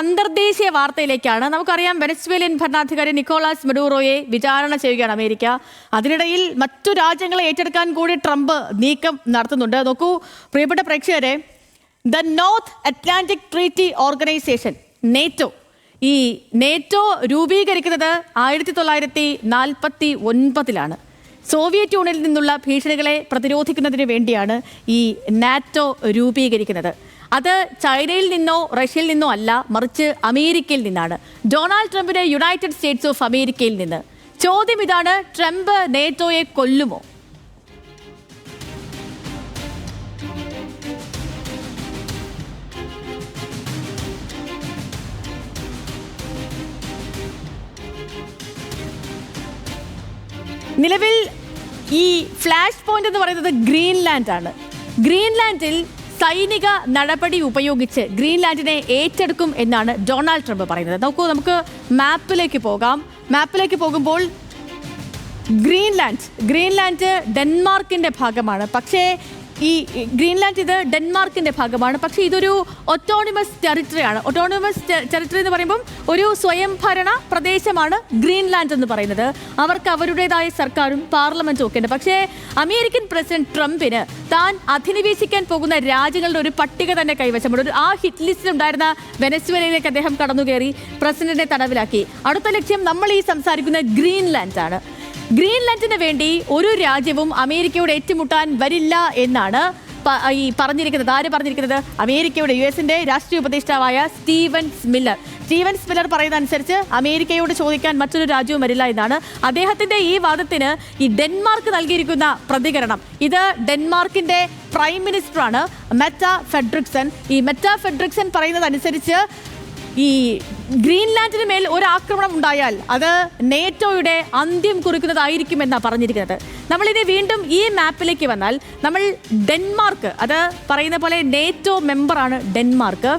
അന്തർദേശീയ വാർത്തയിലേക്കാണ്. നമുക്കറിയാം വെനസ്വേലിയൻ ഭരണാധികാരി നിക്കോളാസ് മെഡൂറോയെ വിചാരണ ചെയ്യുകയാണ് അമേരിക്ക. അതിനിടയിൽ മറ്റു രാജ്യങ്ങളെ ഏറ്റെടുക്കാൻ കൂടി ട്രംപ് നീക്കം നടത്തുന്നുണ്ട്. നോക്കൂ പ്രിയപ്പെട്ട പ്രേക്ഷകരെ the North Atlantic Treaty Organization NATO. ഈ നേറ്റോ രൂപീകരിക്കുന്നത് ആയിരത്തി തൊള്ളായിരത്തി നാൽപ്പത്തി ഒൻപതിലാണ് സോവിയറ്റ് യൂണിയനിൽ നിന്നുള്ള ഭീഷണികളെ പ്രതിരോധിക്കുന്നതിന് വേണ്ടിയാണ് ഈ നാറ്റോ രൂപീകരിക്കുന്നത്. അത് ചൈനയിൽ നിന്നോ റഷ്യയിൽ നിന്നോ അല്ല മറിച്ച് അമേരിക്കയിൽ നിന്നാണ്. ഡൊണാൾഡ് ട്രംപിന് യുണൈറ്റഡ് സ്റ്റേറ്റ്സ് ഓഫ് അമേരിക്കയിൽ നിന്ന്. ചോദ്യം ഇതാണ് ട്രംപ് നേറ്റോയെ കൊല്ലുമോ? നിലവിൽ ഈ ഫ്ലാഷ് പോയിന്റ് എന്ന് പറയുന്നത് ഗ്രീൻലാൻഡ് ആണ് ഗ്രീൻലാൻഡിൽ സൈനിക നടപടി ഉപയോഗിച്ച് ഗ്രീൻലാൻഡിനെ ഏറ്റെടുക്കും എന്നാണ് ഡൊണാൾഡ് ട്രംപ് പറയുന്നത്. നോക്കൂ നമുക്ക് മാപ്പിലേക്ക് പോകാം. മാപ്പിലേക്ക് പോകുമ്പോൾ ഗ്രീൻലാൻഡ് ഗ്രീൻലാൻഡ് ഡെൻമാർക്കിന്റെ ഭാഗമാണ്. പക്ഷേ ഈ ഗ്രീൻലാൻഡ് ഇത് ഡെൻമാർക്കിന്റെ ഭാഗമാണ്. പക്ഷേ ഇതൊരു ഒട്ടോണിമസ് ടെറിട്ടറിയാണ് ഒട്ടോണിമസ് ടെറിട്ടറി എന്ന് പറയുമ്പം ഒരു സ്വയംഭരണ പ്രദേശമാണ് ഗ്രീൻലാൻഡ് എന്ന് പറയുന്നത്. അവർക്ക് അവരുടേതായ സർക്കാരും പാർലമെന്റും ഒക്കെ ഉണ്ട് പക്ഷേ അമേരിക്കൻ പ്രസിഡന്റ് ട്രംപിന് താൻ അധിനിവേശിക്കാൻ പോകുന്ന രാജ്യങ്ങളുടെ ഒരു പട്ടിക തന്നെ കൈവശമുണ്ട്. ഒരു ആ ഹിറ്റ് ലിസ്റ്റിൽ ഉണ്ടായിരുന്ന വെനസ്വേലയിലേക്ക് അദ്ദേഹം കടന്നു കയറി പ്രസിഡന്റിനെ തടവിലാക്കി. അടുത്ത ലക്ഷ്യം നമ്മൾ ഈ സംസാരിക്കുന്ന ഗ്രീൻലാൻഡ് ആണ്. ഗ്രീൻലാൻഡിന് വേണ്ടി ഒരു രാജ്യവും അമേരിക്കയോട് ഏറ്റുമുട്ടാൻ വരില്ല എന്നാണ് ഈ പറഞ്ഞിരിക്കുന്നത്. ആര് പറഞ്ഞിരിക്കുന്നത്? അമേരിക്കയുടെ യു എസിന്റെ രാഷ്ട്രീയ ഉപദേഷ്ടാവായ സ്റ്റീവൻ സ്മില്ലർ. സ്റ്റീവൻ സ്മില്ലർ പറയുന്ന അനുസരിച്ച് അമേരിക്കയോട് ചോദിക്കാൻ മറ്റൊരു രാജ്യവും വരില്ല എന്നാണ് അദ്ദേഹത്തിന്റെ ഈ വാദത്തിന് ഈ ഡെൻമാർക്ക് നൽകിയിരിക്കുന്ന പ്രതികരണം. ഇത് ഡെൻമാർക്കിന്റെ പ്രൈം മിനിസ്റ്ററാണ് മെറ്റ ഫെഡ്രിക്സൺ. ഈ മെറ്റ ഫെഡ്രിക്സൺ പറയുന്നത് അനുസരിച്ച് ഈ ഗ്രീൻലാൻഡിന് മേൽ ഒരു ആക്രമണം ഉണ്ടായാൽ അത് നേറ്റോയുടെ അന്ത്യം കുറിക്കുന്നതായിരിക്കും എന്നാണ് പറഞ്ഞിരിക്കുന്നത്. നമ്മളിനി വീണ്ടും ഈ മാപ്പിലേക്ക് വന്നാൽ നമ്മൾ ഡെൻമാർക്ക് അത് പറയുന്ന പോലെ നേറ്റോ മെമ്പറാണ് ഡെൻമാർക്ക്.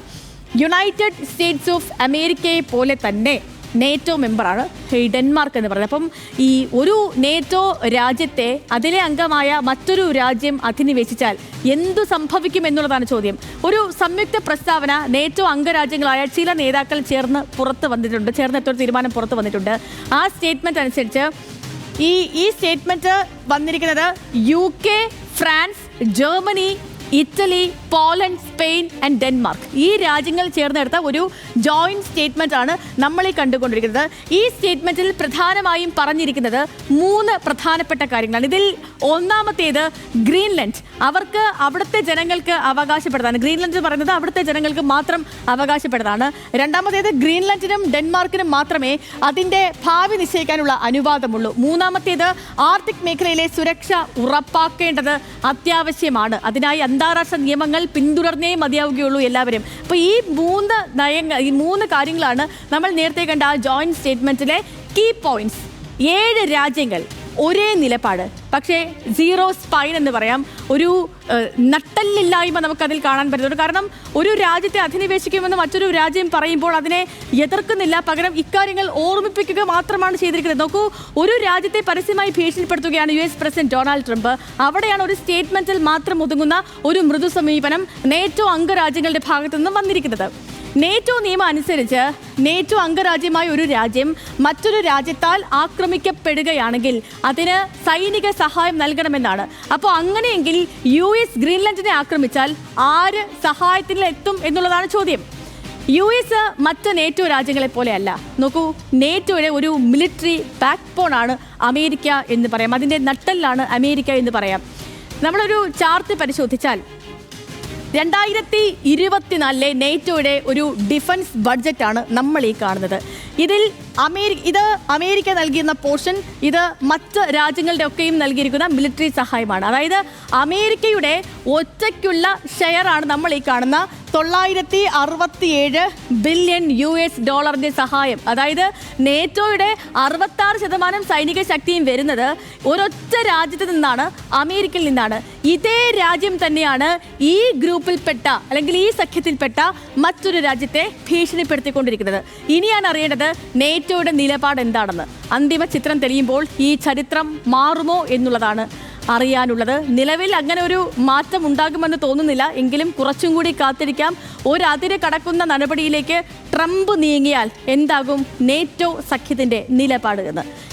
യുണൈറ്റഡ് സ്റ്റേറ്റ്സ് ഓഫ് അമേരിക്കയെ പോലെ തന്നെ നേറ്റോ മെമ്പറാണ് ഈ ഡെൻമാർക്ക് എന്ന് പറയുന്നത്. അപ്പം ഈ ഒരു നേറ്റോ രാജ്യത്തെ അതിലെ അംഗമായ മറ്റൊരു രാജ്യം അധിനിവേശിച്ചാൽ എന്തു സംഭവിക്കും എന്നുള്ളതാണ് ചോദ്യം. ഒരു സംയുക്ത പ്രസ്താവന നേറ്റോ അംഗരാജ്യങ്ങളായ ചില നേതാക്കൾ ചേർന്ന് പുറത്ത് വന്നിട്ടുണ്ട് ചേർന്നെത്തൊരു തീരുമാനം പുറത്ത് വന്നിട്ടുണ്ട്. ആ സ്റ്റേറ്റ്മെന്റ് അനുസരിച്ച് ഈ ഈ സ്റ്റേറ്റ്മെന്റ് വന്നിരിക്കുന്നത് U K France Germany Italy Poland Spain and Denmark. ഈ രാജ്യങ്ങൾ ചേർന്നെടുത്ത ഒരു ജോയിന്റ് സ്റ്റേറ്റ്മെന്റ് ആണ് നമ്മൾ ഈ കണ്ടുകൊണ്ടിരിക്കുന്നത്. ഈ സ്റ്റേറ്റ്മെന്റിൽ പ്രധാനമായും പറഞ്ഞിരിക്കുന്നത് മൂന്ന് പ്രധാനപ്പെട്ട കാര്യങ്ങളാണ്. ഇതിൽ ഒന്നാമത്തേത് ഗ്രീൻലൻഡ്. അവർക്ക് അവിടുത്തെ ജനങ്ങൾക്ക് അവകാശപ്പെട്ടതാണ്. ഗ്രീൻലൻഡ് പറയുന്നത് അവിടുത്തെ ജനങ്ങൾക്ക് മാത്രം അവകാശപ്പെട്ടതാണ്. രണ്ടാമത്തേത് ഗ്രീൻലൻഡിനും ഡെൻമാർക്കിനും മാത്രമേ അതിന്റെ ഭാവി നിശ്ചയിക്കാനുള്ള അനുവാദമുള്ളൂ. മൂന്നാമത്തേത് ആർട്ടിക് മേഖലയിലെ സുരക്ഷ ഉറപ്പാക്കേണ്ടത് അത്യാവശ്യമാണ്. അതിനായി അന്താരാഷ്ട്ര നിയമങ്ങൾ പിന്തുടർന്നേ മതിയാവുകയുള്ളൂ എല്ലാവരും. അപ്പോൾ ഈ മൂന്ന് നയങ്ങൾ ഈ മൂന്ന് കാര്യങ്ങളാണ് നമ്മൾ നേരത്തെ കണ്ട ആ ജോയിന്റ് സ്റ്റേറ്റ്മെന്റിലെ കീ പോയിന്റ്സ് ഏഴ് രാജ്യങ്ങൾ ഒരേ നിലപാട്. പക്ഷേ സീറോ സ്പൈൻ എന്ന് പറയാം ഒരു നട്ടല്ലില്ലായ്മ നമുക്കതിൽ കാണാൻ പറ്റുന്നുണ്ട് കാരണം ഒരു രാജ്യത്തെ അധിനിവേശിക്കുമെന്ന് മറ്റൊരു രാജ്യം പറയുമ്പോൾ അതിനെ എതിർക്കുന്നില്ല. പകരം ഇക്കാര്യങ്ങൾ ഓർമ്മിപ്പിക്കുക മാത്രമാണ് ചെയ്തിരിക്കുന്നത്. നോക്കൂ ഒരു രാജ്യത്തെ പരസ്യമായി ഭീഷണിപ്പെടുത്തുകയാണ് U S president Donald Trump. അവിടെയാണ് ഒരു സ്റ്റേറ്റ്മെന്റിൽ മാത്രം ഒതുങ്ങുന്ന ഒരു മൃദു സമീപനം നേറ്റോ അംഗരാജ്യങ്ങളുടെ ഭാഗത്തു നിന്നും വന്നിരിക്കുന്നത്. നേറ്റോ നിയമം അനുസരിച്ച് നേറ്റോ അംഗരാജ്യമായ ഒരു രാജ്യം മറ്റൊരു രാജ്യത്താൽ ആക്രമിക്കപ്പെടുകയാണെങ്കിൽ അതിന് സൈനിക സഹായം നൽകണമെന്നാണ്. അപ്പോൾ അങ്ങനെയെങ്കിൽ യു എസ് ഗ്രീൻലൻഡിനെ ആക്രമിച്ചാൽ ആര് സഹായത്തിൽ എത്തും എന്നുള്ളതാണ് ചോദ്യം. യു എസ് മറ്റ് നേറ്റോ രാജ്യങ്ങളെ പോലെയല്ല. നോക്കൂ നേറ്റോയുടെ ഒരു മിലിറ്ററി ബാക്ക് ബോണാണ് അമേരിക്ക എന്ന് പറയാം. അതിന്റെ നട്ടലിലാണ് അമേരിക്ക എന്ന് പറയാം. നമ്മളൊരു ചാർട്ട് പരിശോധിച്ചാൽ രണ്ടായിരത്തി ഇരുപത്തിനാലിലെ നേറ്റോയുടെ ഒരു ഡിഫൻസ് ബഡ്ജറ്റാണ് നമ്മൾ ഈ കാണുന്നത്. ഇതിൽ അമേരിക്ക ഇത് അമേരിക്ക നൽകിയിരുന്ന പോർഷൻ ഇത് മറ്റ് രാജ്യങ്ങളുടെ ഒക്കെയും നൽകിയിരിക്കുന്ന മിലിറ്ററി സഹായമാണ്. അതായത് അമേരിക്കയുടെ ഒറ്റയ്ക്കുള്ള ഷെയറാണ് നമ്മൾ ഈ കാണുന്ന തൊള്ളായിരത്തി അറുപത്തിയേഴ് ബില്യൺ യു എസ് ഡോളറിന്റെ സഹായം. അതായത് നേറ്റോയുടെ അറുപത്തി ആറ് ശതമാനം സൈനിക ശക്തിയും വരുന്നത് ഒരൊറ്റ രാജ്യത്ത് നിന്നാണ് അമേരിക്കയിൽ നിന്നാണ്. ഇതേ രാജ്യം തന്നെയാണ് ഈ ഗ്രൂപ്പിൽപ്പെട്ട അല്ലെങ്കിൽ ഈ സഖ്യത്തിൽപ്പെട്ട മറ്റൊരു രാജ്യത്തെ ഭീഷണിപ്പെടുത്തിക്കൊണ്ടിരിക്കുന്നത്. ഇനിയാണ് അറിയേണ്ടത് നേറ്റോയുടെ നിലപാട് എന്താണെന്ന്. അന്തിമ ചിത്രം തെളിയുമ്പോൾ ഈ ചരിത്രം മാറുമോ എന്നുള്ളതാണ്. അറിയാനുള്ളത്. നിലവിൽ അങ്ങനെ ഒരു മാറ്റം ഉണ്ടാകുമെന്ന് തോന്നുന്നില്ല. എങ്കിലും കുറച്ചും കൂടി കാത്തിരിക്കാം. ഒരതിര് കടക്കുന്ന നടപടിയിലേക്ക് ട്രംപ് നീങ്ങിയാൽ എന്താകും നേറ്റോ സഖ്യത്തിന്റെ നിലപാട് എന്ന്.